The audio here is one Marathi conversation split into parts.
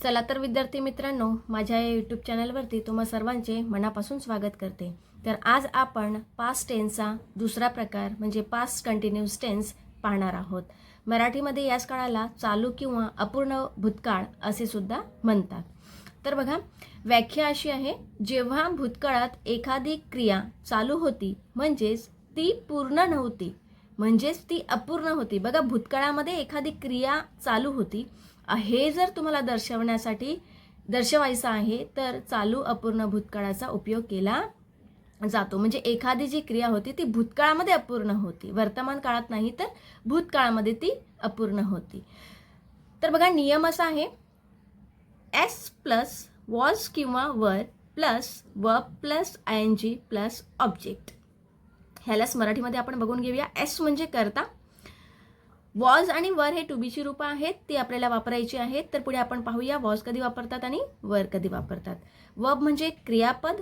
चला तर विद्यार्थी मित्रांनो माझ्या या यूट्यूब चॅनलवरती तुम्हा सर्वांचे मनापासून स्वागत करते. तर आज आपण पास्ट टेन्सचा दुसरा प्रकार म्हणजे पास्ट कंटिन्यूस टेन्स पाहणार आहोत. मराठीमध्ये याच काळाला चालू किंवा अपूर्ण भूतकाळ असे सुद्धा म्हणतात. तर बघा व्याख्या अशी आहे जेव्हा भूतकाळात एखादी क्रिया चालू होती म्हणजेच ती पूर्ण नव्हती म्हणजेच ती अपूर्ण होती. बघा भूतकाळामध्ये एखादी क्रिया चालू होती हे जर तुम्हाला दर्शवण्यासाठी दर्शवायचं आहे तर चालू अपूर्ण भूतकाळाचा उपयोग केला जातो. म्हणजे एखादी जी क्रिया होती ती भूतकाळामध्ये अपूर्ण होती. वर्तमान काळात नाही तर भूतकाळामध्ये ती अपूर्ण होती. तर बघा नियम असा आहे. एस प्लस वॉज किंवा were plus V plus I N G plus object ह्यालाच मराठीमध्ये आपण बघून घेऊया. एस म्हणजे करता वॉज आणि वर हे टू बीची रूपं आहेत ती आपल्याला वापरायची आहेत. तर पुढे आपण पाहूया वॉज कधी वापरतात आणि वर कधी वापरतात. वब म्हणजे क्रियापद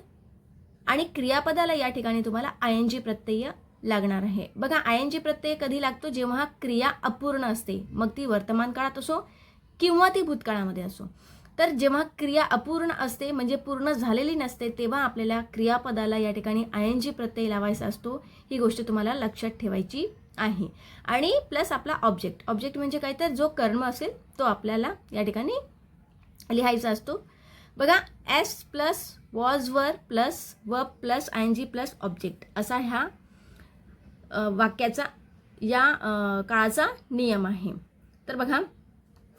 आणि क्रियापदाला या ठिकाणी तुम्हाला आय एन जी प्रत्यय लागणार आहे. बघा आय एन जी प्रत्यय कधी लागतो? जेव्हा क्रिया अपूर्ण असते मग ती वर्तमान काळात असो किंवा ती भूतकाळामध्ये असो. तर जेव्हा क्रिया अपूर्ण असते म्हणजे पूर्ण झालेली नसते तेव्हा आपल्याला क्रियापदाला या ठिकाणी आय एन जी प्रत्यय लावायचा असतो. ही गोष्ट तुम्हाला लक्षात ठेवायची आहे. आणि प्लस आपला ऑब्जेक्ट ऑब्जेक्ट म्हणजे काय? तर जो कर्म असेल तो आपल्याला या ठिकाणी लिहायचा असतो. बघा S plus was were plus V plus I G plus object असा ह्या वाक्याचा या काळाचा नियम आहे. तर बघा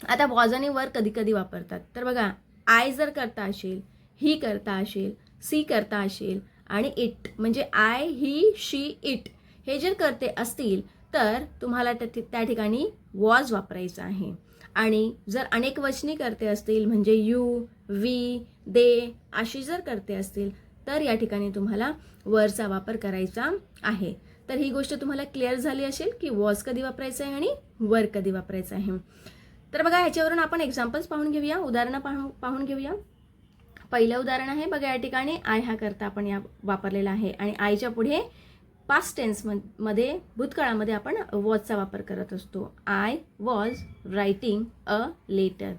आता वॉज आणि वर कधी कधी वापरतात. तर बघा आय जर करता असेल ही करता असेल सी करता असेल आणि इट म्हणजे आय ही शी इट हे जर करते असतील तर तुम्हाला त्या ठिकाणी वॉज वापरायचं आहे. आणि जर अनेक वचनी करते असतील म्हणजे यू वी दे अशी जर करते असतील तर या ठिकाणी तुम्हाला वरचा वापर करायचा आहे. तर ही गोष्ट तुम्हाला क्लिअर झाली असेल की वॉज कधी वापरायचं आहे आणि वर कधी वापरायचं आहे. तर बघा ह्याच्यावरून आपण एक्झाम्पल्स पाहून घेऊया उदाहरणं पाहून पाहून घेऊया. पहिलं उदाहरण आहे बघा या ठिकाणी आय हा करता आपण या वापरलेला आहे. आणि आयच्या पुढे पास्ट टेन्समध्ये भूतकाळामध्ये आपण वॉजचा वापर करत असतो. I was writing a letter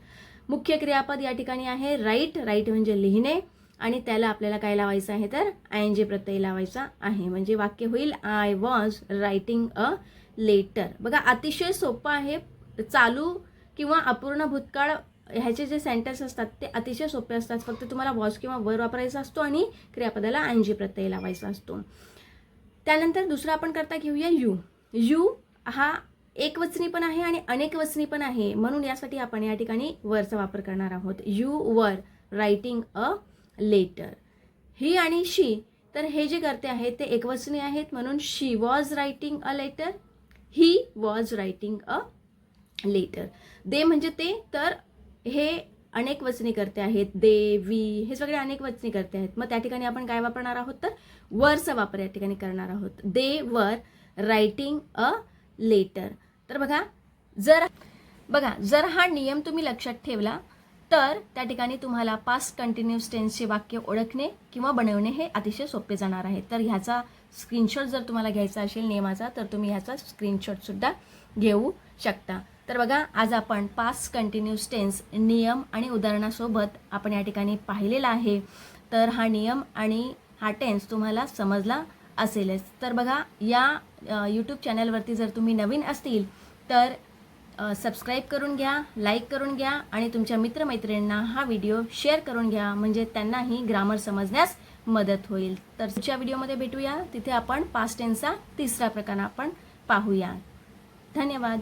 मुख्य क्रियापद या ठिकाणी आहे राईट राईट म्हणजे लिहिणे आणि त्याला आपल्याला काय लावायचं आहे तर आय एन जे प्रत्यय लावायचा आहे. म्हणजे वाक्य होईल I was writing a letter बघा अतिशय सोपं आहे चालू किंवा अपूर्ण भूतकाळ ह्याचे जे सेंटेन्स असतात ते अतिशय सोपे असतात. फक्त तुम्हाला वॉज किंवा वर वापरायचा असतो आणि क्रियापदाला आय एन जी प्रत्यय लावायचा असतो. त्यानंतर दुसरा आपण करता घेऊया यू. यू हा एक वचनी पण आहे आणि अनेक वचनी पण आहे. म्हणून यासाठी आपण या ठिकाणी वरचा वापर करणार आहोत. You were writing a letter. ही आणि शी तर हे जे करते आहेत ते एकवचनी आहेत. म्हणून she was writing a letter he was writing a letter. They म्हणजे ते तर हे अनेक वचनी करते आहेत दे वी हे सगळे अनेक वचनी करते आहेत. मग त्या ठिकाणी आपण काय वापरणार आहोत तर? वरचा वापर या ठिकाणी करणार आहोत. दे वर रायटिंग अ लेटर. तर बघा जर बघा जर हा नियम तुम्ही लक्षात ठेवला तर त्या ठिकाणी तुम्हाला पास्ट कंटिन्युअस टेन्सचे वाक्य ओळखणे किंवा बनवणे हे अतिशय सोपे जाणार आहे. तर ह्याचा स्क्रीनशॉट जर तुम्हाला घ्यायचा असेल नियमाचा तर तुम्ही ह्याचा स्क्रीनशॉटसुद्धा घेऊ शकता. तर बघा आज आपण पास्ट कंटिन्यूस टेन्स नियम आणि उदाहरणासोबत आपण या ठिकाणी पाहिलेला आहे. तर हा नियम आणि हा टेन्स तुम्हाला समजला असेलच. तर बघा या यूट्यूब चॅनलवरती जर तुम्ही नवीन असतील तर सबस्क्राईब करून घ्या लाईक करून घ्या आणि तुमच्या मित्रमैत्रिणींना हा व्हिडिओ शेअर करून घ्या. म्हणजे त्यांनाही ग्रामर समजण्यास मदत होईल. तर पुढच्या व्हिडिओमध्ये भेटूया. तिथे आपण पास्ट टेन्सचा तिसरा प्रकार आपण पाहूया. धन्यवाद.